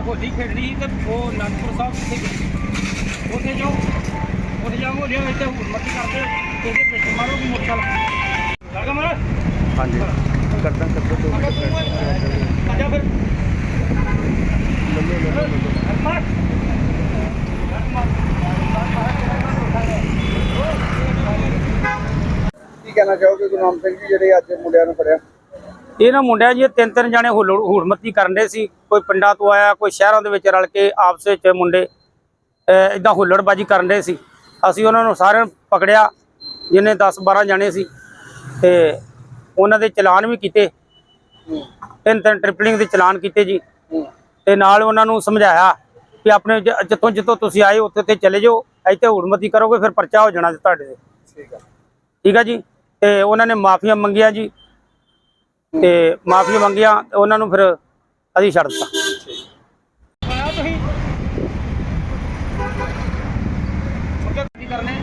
ਹੋਲੀ ਖੇਡਣੀ ਸੀ ਤੇ ਉਹ ਅਨੰਦਪੁਰ ਸਾਹਿਬ ਕਿੱਥੇ ਗਏ? ਉੱਥੇ ਜਾਓ। ਉੱਥੇ ਜਾਓ ਹੋ ਲਿਆ ਇੱਥੇ ਹੁਰਮਤੀ ਕਰਦੇ ਇਹਦੇ ਵਿੱਚ ਮਾਰੋ ਵੀ ਮੋਟਰਸਾਈਕਲ। ਲੱਗਾ ਮਾਰ ਹਾਂਜੀ। ਕਰਦਾ ਕਰਦਾ ਮਿੰਟ ਜਾ ਫਿਰ ਲੱਲੋ ਲੱਲੋ ਲੱਲੋ ਮਾਰ ਕੀ ਕਹਿਣਾ ਚਾਹੋਗੇ ਗੁਰਨਾਮ ਸਿੰਘ ਜੀ ਜਿਹੜੇ ਅੱਜ ਮੁੰਡਿਆਂ ਨੂੰ ਫੜਿਆ? ਇਹ ਨਾ ਮੁੰਡਿਆਂ ਜੀ ਤਿੰਨ ਤਿੰਨ ਜਾਣੇ ਹੁਰਮਤੀ ਕਰਨ ਦੇ ਸੀ। ਕੋਈ ਪਿੰਡਾਂ ਤੋਂ ਆਇਆ ਕੋਈ ਸ਼ਹਿਰਾਂ ਦੇ ਵਿੱਚ ਰਲ ਕੇ ਆਪਸ ਵਿੱਚ ਮੁੰਡੇ ਇਦਾਂ ਹੁੱਲੜਬਾਜੀ ਕਰਨ ਦੇ ਸੀ। ਅਸੀਂ ਉਹਨਾਂ ਨੂੰ ਸਾਰਿਆਂ ਨੂੰ ਪਕੜਿਆ ਜਿੰਨੇ 10 12 ਜਾਣੇ ਸੀ ਤੇ ਉਹਨਾਂ ਦੇ ਚਲਾਨ ਵੀ ਕੀਤੇ। ਤਿੰਨ ਤਿੰਨ ਟ੍ਰਿਪਲਿੰਗ ਦੇ ਚਲਾਨ ਕੀਤੇ ਜੀ। ਤੇ ਨਾਲ ਉਹਨਾਂ ਨੂੰ ਸਮਝਾਇਆ ਕਿ ਆਪਣੇ ਜਿੱਥੋਂ ਜਿੱਥੋਂ ਤੁਸੀਂ ਆਏ ਉੱਥੇ ਤੇ ਚਲੇ ਜਾਓ। ਇੱਥੇ ਹੁਰਮਤੀ ਕਰੋਗੇ ਫਿਰ ਪਰਚਾ ਹੋ ਜਾਣਾ ਤੁਹਾਡੇ ਤੇ। ਠੀਕ ਆ। ਠੀਕ ਆ ਜੀ? ਤੇ ਉਹਨਾਂ ਨੇ ਮਾਫੀਆਂ ਮੰਗੀਆਂ ਜੀ। ਤੇ ਮਾਫੀਆਂ ਮੰਗੀਆਂ ਤੇ ਉਹਨਾਂ ਨੂੰ ਫਿਰ ਅਸੀਂ ਛੱਡ ਦਿੱਤਾ। ਆਇਆ ਤੁਸੀਂ ਕੀ ਕਰਨੇ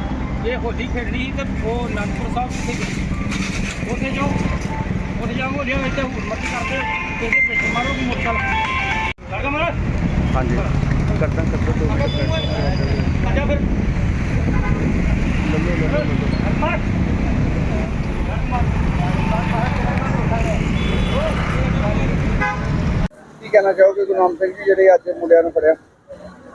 ਇਹ ਹੋਲੀ ਖੇਡਣੀ ਸੀ ਤੇ ਉਹ ਅਨੰਦਪੁਰ ਸਾਹਿਬ ਕਿੱਥੇ ਗਏ ਉੱਥੇ ਜਾਓ। ਉੱਥੇ ਜਾਓ ਹੋ ਲਿਆ ਇੱਥੇ ਹੁਰਮਤੀ ਕਰਦੇ। ਇਹਦੇ ਵਿੱਚ ਮਾਰੋ ਵੀ ਮੋਟਰਸਾਈਕਲ। ਲੱਗਾ ਮਾਰ ਹਾਂਜੀ। ਕਰਦਾ ਕਰਦਾ ਦੋ ਮਿੰਟ ਆ ਜਾ ਫਿਰ ਲੱਲੋ ਲੱਲੋ ਲੱਲੋ ਮਾਰ ਕੀ ਕਹਿਣਾ ਚਾਹੋਗੇ? ਗੁਰਨਾਮ ਸਿੰਘ ਜੀ ਜਿਹੜੇ ਅੱਜ ਮੁੰਡਿਆਂ ਨੂੰ ਫੜਿਆ।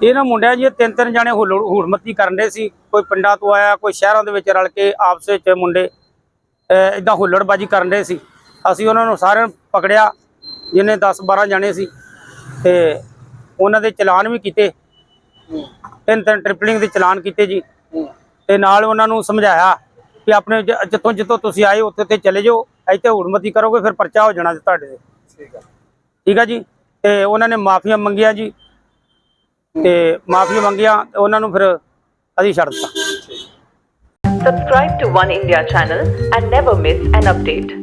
ਇਹ ਨਾ ਮੁੰਡਿਆਂ ਜੀ ਤਿੰਨ ਤਿੰਨ ਜਾਣੇ ਹੁੱਲ- ਹੁਰਮਤੀ ਕਰਨ ਦੇ ਸੀ। ਕੋਈ ਪਿੰਡਾਂ ਤੋਂ ਆਇਆ ਕੋਈ ਸ਼ਹਿਰਾਂ ਦੇ ਵਿੱਚ ਰਲ ਕੇ ਆਪਸ ਵਿੱਚ ਮੁੰਡੇ ਇਦਾਂ ਹੁੱਲੜਬਾਜੀ ਕਰਨ ਦੇ ਸੀ। ਅਸੀਂ ਉਹਨਾਂ ਨੂੰ ਸਾਰਿਆਂ ਨੂੰ ਪਕੜਿਆ ਜਿੰਨੇ 10 12 ਜਾਣੇ ਸੀ। ਤੇ ਉਹਨਾਂ ਦੇ ਚਲਾਨ ਵੀ ਕੀਤੇ। ਤਿੰਨ ਤਿੰਨ ਟ੍ਰਿਪਲਿੰਗ ਦੇ ਚਲਾਨ ਕੀਤੇ ਜੀ। ਤੇ ਨਾਲ ਉਹਨਾਂ ਨੂੰ ਸਮਝਾਇਆ ਕਿ ਆਪਣੇ ਜਿੱਥੋਂ ਜਿੱਥੋਂ ਤੁਸੀਂ ਆਏ ਉੱਥੇ ਤੇ ਚਲੇ ਜਾਓ। ਇੱਥੇ ਹੁਰਮਤੀ ਕਰੋਗੇ ਫਿਰ ਪਰਚਾ ਹੋ ਜਾਣਾ ਤੁਹਾਡੇ ਤੇ। ਠੀਕ ਆ ਜੀ? ਤੇ ਉਹਨਾਂ ਨੇ ਮਾਫੀਆਂ ਮੰਗੀਆਂ ਜੀ ਤੇ ਮਾਫੀਆਂ ਮੰਗੀਆਂ ਤੇ ਉਹਨਾਂ ਨੂੰ ਫਿਰ ਅਸੀਂ ਛੱਡ ਦਿੱਤਾ Subscribe to One India channel and never miss an update.